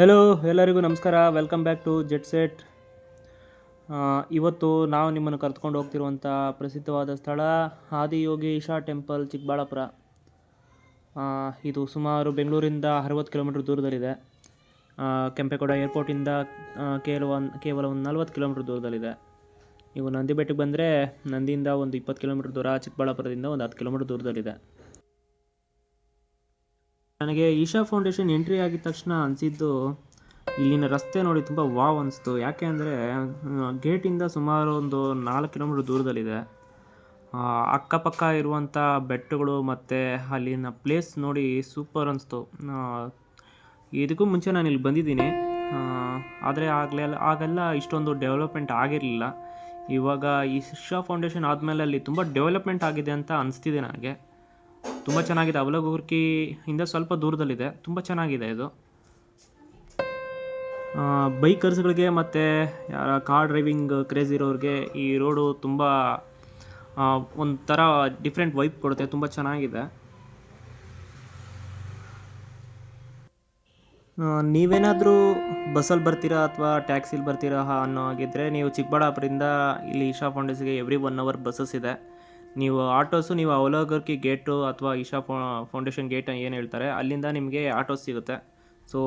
Hello ಎಲ್ಲರಿಗೂ ನಮಸ್ಕಾರ. Welcome back to jet set ಇವತ್ತು ನಾವು ನಿಮ್ಮನ್ನು ಕರೆದುಕೊಂಡು ಹೋಗ್ತಿರುವಂಥ ಪ್ರಸಿದ್ಧವಾದ ಸ್ಥಳ ಆದಿಯೋಗಿ ಇಶಾ ಟೆಂಪಲ್, ಚಿಕ್ಕಬಳ್ಳಾಪುರ. ಇದು ಸುಮಾರು ಬೆಂಗಳೂರಿಂದ ಅರವತ್ತು ಕಿಲೋಮೀಟ್ರ್ ದೂರದಲ್ಲಿದೆ. ಕೆಂಪೇಗೌಡ ಏರ್ಪೋರ್ಟಿಂದ ಕೇವಲ ಒಂದು ಕೇವಲ ಒಂದು ನಲ್ವತ್ತು ಕಿಲೋಮೀಟ್ರ್ ದೂರದಲ್ಲಿದೆ. ನೀವು ನಂದಿ ಬೆಟ್ಟಕ್ಕೆ ಬಂದರೆ ನಂದಿಯಿಂದ ಒಂದು ಇಪ್ಪತ್ತು ಕಿಲೋಮೀಟ್ರ್ ದೂರ, ಚಿಕ್ಕಬಳ್ಳಾಪುರದಿಂದ ಒಂದು ಹತ್ತು ಕಿಲೋಮೀಟ್ರ್ ದೂರದಲ್ಲಿದೆ. ನನಗೆ ಈಶಾ ಫೌಂಡೇಶನ್ ಎಂಟ್ರಿ ಆಗಿದ ತಕ್ಷಣ ಅನಿಸಿದ್ದು ಇಲ್ಲಿನ ರಸ್ತೆ ನೋಡಿ ತುಂಬ ವಾವ್ ಅನಿಸ್ತು. ಯಾಕೆ ಅಂದರೆ ಗೇಟಿಂದ ಸುಮಾರು ಒಂದು ನಾಲ್ಕು ಕಿಲೋಮೀಟ್ರ್ ದೂರದಲ್ಲಿದೆ. ಅಕ್ಕಪಕ್ಕ ಇರುವಂಥ ಬೆಟ್ಟಗಳು ಮತ್ತು ಅಲ್ಲಿನ ಪ್ಲೇಸ್ ನೋಡಿ ಸೂಪರ್ ಅನಿಸ್ತು. ಇದಕ್ಕೂ ಮುಂಚೆ ನಾನು ಇಲ್ಲಿ ಬಂದಿದ್ದೀನಿ. ಆದರೆ ಆಗಲೇ ಆಗೆಲ್ಲ ಇಷ್ಟೊಂದು ಡೆವಲಪ್ಮೆಂಟ್ ಆಗಿರಲಿಲ್ಲ. ಇವಾಗ ಈ ಶಿಕ್ಷಾ ಫೌಂಡೇಶನ್ ಆದಮೇಲೆ ಅಲ್ಲಿ ತುಂಬ ಡೆವಲಪ್ಮೆಂಟ್ ಆಗಿದೆ ಅಂತ ಅನಿಸ್ತಿದೆ ನನಗೆ. ತುಂಬ ಚೆನ್ನಾಗಿದೆ. ಅವಲಗುರ್ಕಿ ಇಂದ ಸ್ವಲ್ಪ ದೂರದಲ್ಲಿದೆ. ತುಂಬ ಚೆನ್ನಾಗಿದೆ ಇದು. ಬೈಕರ್ಸ್ಗಳಿಗೆ ಮತ್ತು ಯಾರ ಕಾರ್ ಡ್ರೈವಿಂಗ್ ಕ್ರೇಜ್ ಇರೋರಿಗೆ ಈ ರೋಡು ತುಂಬ ಒಂಥರ ಡಿಫ್ರೆಂಟ್ ವೈಪ್ ಕೊಡುತ್ತೆ. ತುಂಬ ಚೆನ್ನಾಗಿದೆ. ನೀವೇನಾದರೂ ಬಸ್ಸಲ್ಲಿ ಬರ್ತೀರಾ ಅಥವಾ ಟ್ಯಾಕ್ಸಿಲಿ ಬರ್ತೀರಾ ಅನ್ನೋ ಹಾಗಿದ್ರೆ ನೀವು ಚಿಕ್ಕಬಳ್ಳಾಪುರದಿಂದ ಇಲ್ಲಿ ಈಶಾ ಫೌಂಡೇಶನ್ಗೆ ಎವ್ರಿ ಒನ್ ಅವರ್ ಬಸ್ಸಸ್ ಇದೆ. ನೀವು ಆಟೋಸು, ನೀವು ಅವಲೋಗರ್ಕಿ ಗೇಟು ಅಥವಾ ಇಶಾ ಫೌಂಡೇಶನ್ ಗೇಟ್ ಏನು ಹೇಳ್ತಾರೆ, ಅಲ್ಲಿಂದ ನಿಮಗೆ ಆಟೋಸ್ ಸಿಗುತ್ತೆ. ಸೊ,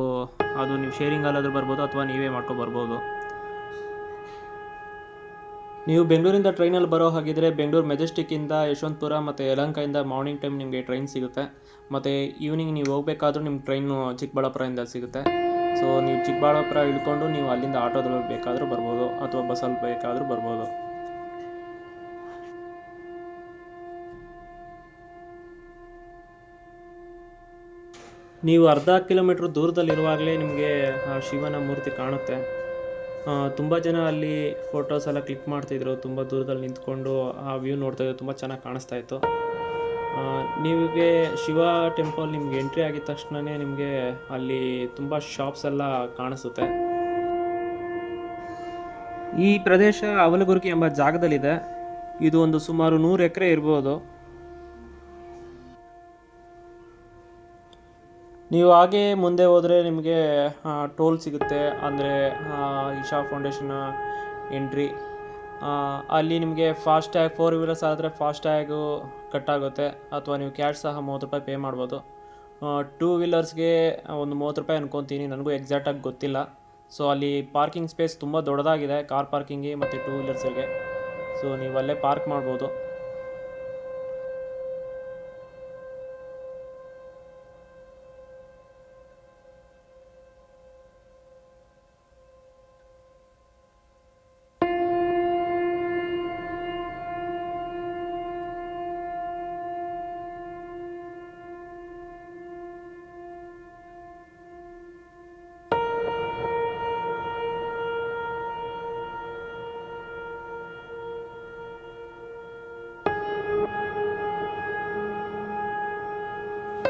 ಅದು ನೀವು ಶೇರಿಂಗ್ ಅಲ್ಲಾದ್ರೂ ಬರ್ಬೋದು ಅಥವಾ ನೀವೇ ಮಾಡ್ಕೊ ಬರ್ಬೋದು. ನೀವು ಬೆಂಗಳೂರಿಂದ ಟ್ರೈನಲ್ಲಿ ಬರೋ ಹಾಗಿದ್ರೆ ಬೆಂಗಳೂರು ಮೆಜೆಸ್ಟಿಕ್ಕಿಂದ ಯಶವಂತಪುರ ಮತ್ತು ಯಲಂಕಾಯಿಂದ ಮಾರ್ನಿಂಗ್ ಟೈಮ್ ನಿಮಗೆ ಟ್ರೈನ್ ಸಿಗುತ್ತೆ. ಮತ್ತು ಈವ್ನಿಂಗ್ ನೀವು ಹೋಗಬೇಕಾದ್ರೂ ನಿಮ್ಮ ಟ್ರೈನು ಚಿಕ್ಕಬಳ್ಳಾಪುರದಿಂದ ಸಿಗುತ್ತೆ. ಸೊ, ನೀವು ಚಿಕ್ಕಬಳ್ಳಾಪುರ ಇಳ್ಕೊಂಡು ನೀವು ಅಲ್ಲಿಂದ ಆಟೋದಲ್ಲಿ ಬೇಕಾದರೂ ಬರ್ಬೋದು, ಅಥವಾ ಬಸ್ಸಲ್ಲಿ ಬೇಕಾದರೂ ಬರ್ಬೋದು. ನೀವು ಅರ್ಧ ಕಿಲೋಮೀಟ್ರ್ ದೂರದಲ್ಲಿರುವಾಗಲೇ ನಿಮಗೆ, ಆ, ಶಿವನ ಮೂರ್ತಿ ಕಾಣುತ್ತೆ. ತುಂಬ ಜನ ಅಲ್ಲಿ ಫೋಟೋಸ್ ಎಲ್ಲ ಕ್ಲಿಕ್ ಮಾಡ್ತಿದ್ರು. ತುಂಬ ದೂರದಲ್ಲಿ ನಿಂತ್ಕೊಂಡು ಆ ವ್ಯೂ ನೋಡ್ತಾ ಇದ್ರು. ತುಂಬ ಚೆನ್ನಾಗಿ ಕಾಣಿಸ್ತಾ ಇತ್ತು. ನಿಮಗೆ ಶಿವ ಟೆಂಪಲ್ ನಿಮ್ಗೆ ಎಂಟ್ರಿ ಆಗಿದ ತಕ್ಷಣವೇ ನಿಮಗೆ ಅಲ್ಲಿ ತುಂಬ ಶಾಪ್ಸ್ ಎಲ್ಲ ಕಾಣಿಸುತ್ತೆ. ಈ ಪ್ರದೇಶ ಅವಲಗುರ್ಗಿ ಎಂಬ ಜಾಗದಲ್ಲಿದೆ. ಇದು ಒಂದು ಸುಮಾರು ನೂರು ಎಕರೆ ಇರ್ಬೋದು. ನೀವು ಹಾಗೆ ಮುಂದೆ ಹೋದರೆ ನಿಮಗೆ ಟೋಲ್ ಸಿಗುತ್ತೆ. ಅಂದರೆ ಇಶಾ ಫೌಂಡೇಶನ್ ಎಂಟ್ರಿ ಅಲ್ಲಿ ನಿಮಗೆ ಫಾಸ್ಟ್ಯಾಗ್ ಫೋರ್ ವೀಲರ್ಸ್ ಆದರೆ ಫಾಸ್ಟ್ಯಾಗು ಕಟ್ಟಾಗುತ್ತೆ ಅಥವಾ ನೀವು ಕ್ಯಾಶ್ ಸಹ ಮೂವತ್ತು ರೂಪಾಯಿ ಪೇ ಮಾಡ್ಬೋದು. ಟೂ ವೀಲರ್ಸ್ಗೆ ಒಂದು ಮೂವತ್ತು ರೂಪಾಯಿ ಅನ್ಕೊತೀನಿ. ನನಗೂ ಎಕ್ಸಾಕ್ಟಾಗಿ ಗೊತ್ತಿಲ್ಲ. ಸೊ ಅಲ್ಲಿ ಪಾರ್ಕಿಂಗ್ ಸ್ಪೇಸ್ ತುಂಬ ದೊಡ್ಡದಾಗಿದೆ ಕಾರ್ ಪಾರ್ಕಿಂಗಿಗೆ ಮತ್ತು ಟೂ ವೀಲರ್ಸ್ಗೆ ಸೊ ನೀವು ಅಲ್ಲೇ ಪಾರ್ಕ್ ಮಾಡ್ಬೋದು.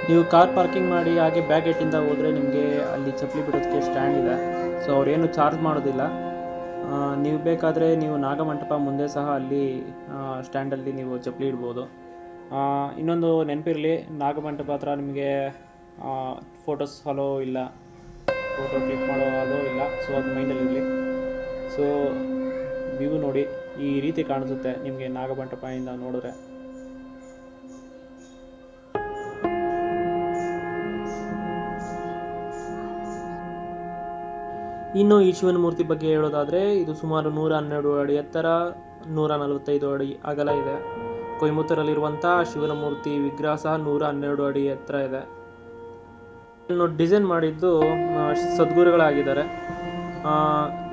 ನೀವು ಕಾರ್ ಪಾರ್ಕಿಂಗ್ ಮಾಡಿ ಹಾಗೆ ಬ್ಯಾಕ್ ಗೇಟಿಂದ ಹೋದರೆ ನಿಮಗೆ ಅಲ್ಲಿ ಚಪ್ಪಲಿ ಬಿಡೋದಕ್ಕೆ ಸ್ಟ್ಯಾಂಡ್ ಇದೆ. ಸೊ ಅವ್ರೇನು ಚಾರ್ಜ್ ಮಾಡೋದಿಲ್ಲ. ನೀವು ಬೇಕಾದರೆ ನೀವು ನಾಗಮಂಟಪ ಮುಂದೆ ಸಹ ಅಲ್ಲಿ ಸ್ಟ್ಯಾಂಡಲ್ಲಿ ನೀವು ಚಪ್ಪಲಿ ಇಡ್ಬೋದು. ಇನ್ನೊಂದು ನೆನಪಿರಲಿ, ನಾಗಮಂಟಪ ಹತ್ರ ನಿಮಗೆ ಫೋಟೋಸ್ ಹಲೋ ಇಲ್ಲ ಫೋಟೋ ಕ್ಲಿಕ್ ಮಾಡೋ ಹಲೋ ಇಲ್ಲ ಸೊ ಅದು ಮೈಂಡಲ್ಲಿರಲಿ ಸೊ ವ್ಯೂ ನೋಡಿ, ಈ ರೀತಿ ಕಾಣಿಸುತ್ತೆ ನಿಮಗೆ ನಾಗಮಂಟಪದಿಂದ ನೋಡಿದ್ರೆ. ಇನ್ನು ಈ ಶಿವನ ಮೂರ್ತಿ ಬಗ್ಗೆ ಹೇಳೋದಾದರೆ, ಇದು ಸುಮಾರು ನೂರ ಹನ್ನೆರಡು ಅಡಿ ಎತ್ತರ, ನೂರ ನಲವತ್ತೈದು ಅಡಿ ಅಗಲ ಇದೆ. ಕೊಯಮತ್ತೂರಲ್ಲಿರುವಂಥ ಶಿವನ ಮೂರ್ತಿ ವಿಗ್ರಹ ಸಹ ನೂರ ಹನ್ನೆರಡು ಅಡಿ ಎತ್ತರ ಇದೆ. ಇನ್ನು ಡಿಸೈನ್ ಮಾಡಿದ್ದು ಸದ್ಗುರುಗಳಾಗಿದ್ದಾರೆ.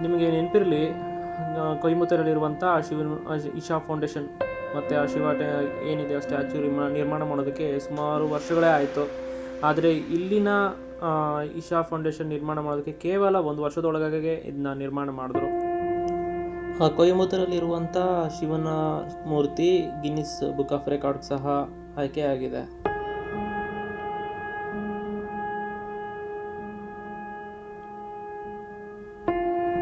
ನಿಮಗೆ ನೆನಪಿರಲಿ ಕೊಯಮತ್ತೂರಲ್ಲಿರುವಂಥ ಶಿವನ ಇಶಾ ಫೌಂಡೇಶನ್ ಮತ್ತು ಆ ಶಿವ ಏನಿದೆ ಸ್ಟ್ಯಾಚ್ಯೂ ನಿರ್ಮಾಣ ಮಾಡೋದಕ್ಕೆ ಸುಮಾರು ವರ್ಷಗಳೇ ಆಯಿತು. ಆದರೆ ಇಲ್ಲಿನ ಈಶಾ ಫೌಂಡೇಶನ್ ನಿರ್ಮಾಣ ಮಾಡೋದಕ್ಕೆ ಕೇವಲ ಒಂದು ವರ್ಷದೊಳಗಾಗೆ ಇದನ್ನ ನಿರ್ಮಾಣ ಮಾಡಿದ್ರು. ಕೊಯಮತ್ತೂರಲ್ಲಿರುವಂಥ ಶಿವನ ಮೂರ್ತಿ ಗಿನ್ನಿಸ್ ಬುಕ್ ಆಫ್ ರೆಕಾರ್ಡ್ ಸಹ ಆಯ್ಕೆಯಾಗಿದೆ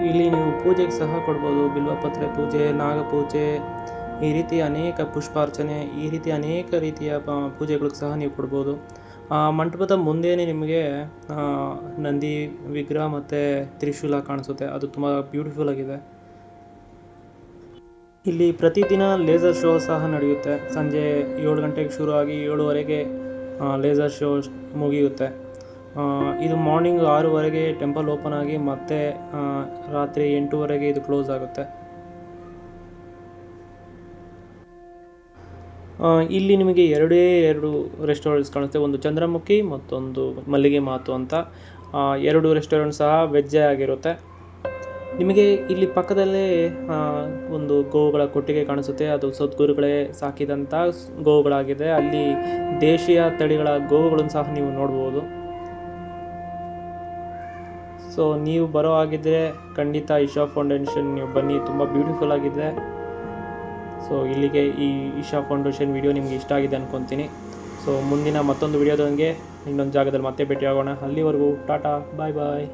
ಇಲ್ಲಿ ನೀವು ಪೂಜೆಗೆ ಸಹ ಕೊಡ್ಬೋದು. ಬಿಲ್ವಪತ್ರೆ ಪೂಜೆ ನಾಗಪೂಜೆ ಈ ರೀತಿ ಅನೇಕ ಪುಷ್ಪಾರ್ಚನೆ, ಈ ರೀತಿ ಅನೇಕ ರೀತಿಯ ಪೂಜೆಗಳಿಗೆ ಸಹ ನೀವು ಕೊಡ್ಬೋದು. ಮಂಟಪದ ಮುಂದೆನೇ ನಿಮಗೆ ನಂದಿ ವಿಗ್ರಹ ಮತ್ತು ತ್ರಿಶೂಲ ಕಾಣಿಸುತ್ತೆ. ಅದು ತುಂಬ ಬ್ಯೂಟಿಫುಲ್ ಆಗಿದೆ. ಇಲ್ಲಿ ಪ್ರತಿದಿನ ಲೇಸರ್ ಶೋ ಸಹ ನಡೆಯುತ್ತೆ. ಸಂಜೆ ಏಳು ಗಂಟೆಗೆ ಶುರು ಆಗಿ ಏಳುವರೆಗೆ ಲೇಸರ್ ಶೋ ಮುಗಿಯುತ್ತೆ. ಇದು ಮಾರ್ನಿಂಗ್ ಆರೂವರೆಗೆ ಟೆಂಪಲ್ ಓಪನ್ ಆಗಿ ಮತ್ತೆ ರಾತ್ರಿ ಎಂಟೂವರೆಗೆ ಇದು ಕ್ಲೋಸ್ ಆಗುತ್ತೆ. ಇಲ್ಲಿ ನಿಮಗೆ ಎರಡೇ ಎರಡು ರೆಸ್ಟೋರೆಂಟ್ಸ್ ಕಾಣುತ್ತೆ. ಒಂದು ಚಂದ್ರಮುಖಿ, ಮತ್ತೊಂದು ಮಲ್ಲಿಗೆ ಮಾತು ಅಂತ. ಎರಡು ರೆಸ್ಟೋರೆಂಟ್ ಸಹ ವೆಜ್ಜೇ ಆಗಿರುತ್ತೆ. ನಿಮಗೆ ಇಲ್ಲಿ ಪಕ್ಕದಲ್ಲೇ ಒಂದು ಗೋವುಗಳ ಕೊಟ್ಟಿಗೆ ಕಾಣಿಸುತ್ತೆ. ಅದು ಸದ್ಗುರುಗಳೇ ಸಾಕಿದಂಥ ಗೋವುಗಳಾಗಿದೆ. ಅಲ್ಲಿ ದೇಶೀಯ ತಳಿಗಳ ಗೋವುಗಳನ್ನು ಸಹ ನೀವು ನೋಡ್ಬೋದು. ಸೊ ನೀವು ಬರೋ ಆಗಿದ್ದರೆ ಖಂಡಿತ ಇಶಾ ಫೌಂಡೇಶನ್ ನೀವು ಬನ್ನಿ. ತುಂಬ ಬ್ಯೂಟಿಫುಲ್ ಆಗಿದೆ. ಸೊ ಇಲ್ಲಿಗೆ ಈ ಇಶಾ ಫೌಂಡೇಶನ್ ವಿಡಿಯೋ ನಿಮಗೆ ಇಷ್ಟ ಆಗಿದೆ ಅನ್ಕೊತೀನಿ. ಸೊ ಮುಂದಿನ ಮತ್ತೊಂದು ವಿಡಿಯೋದೊಂದಿಗೆ ಇನ್ನೊಂದು ಜಾಗದಲ್ಲಿ ಮತ್ತೆ ಭೇಟಿಯಾಗೋಣ. ಅಲ್ಲಿವರೆಗೂ ಟಾಟಾ ಬಾಯ್ ಬಾಯ್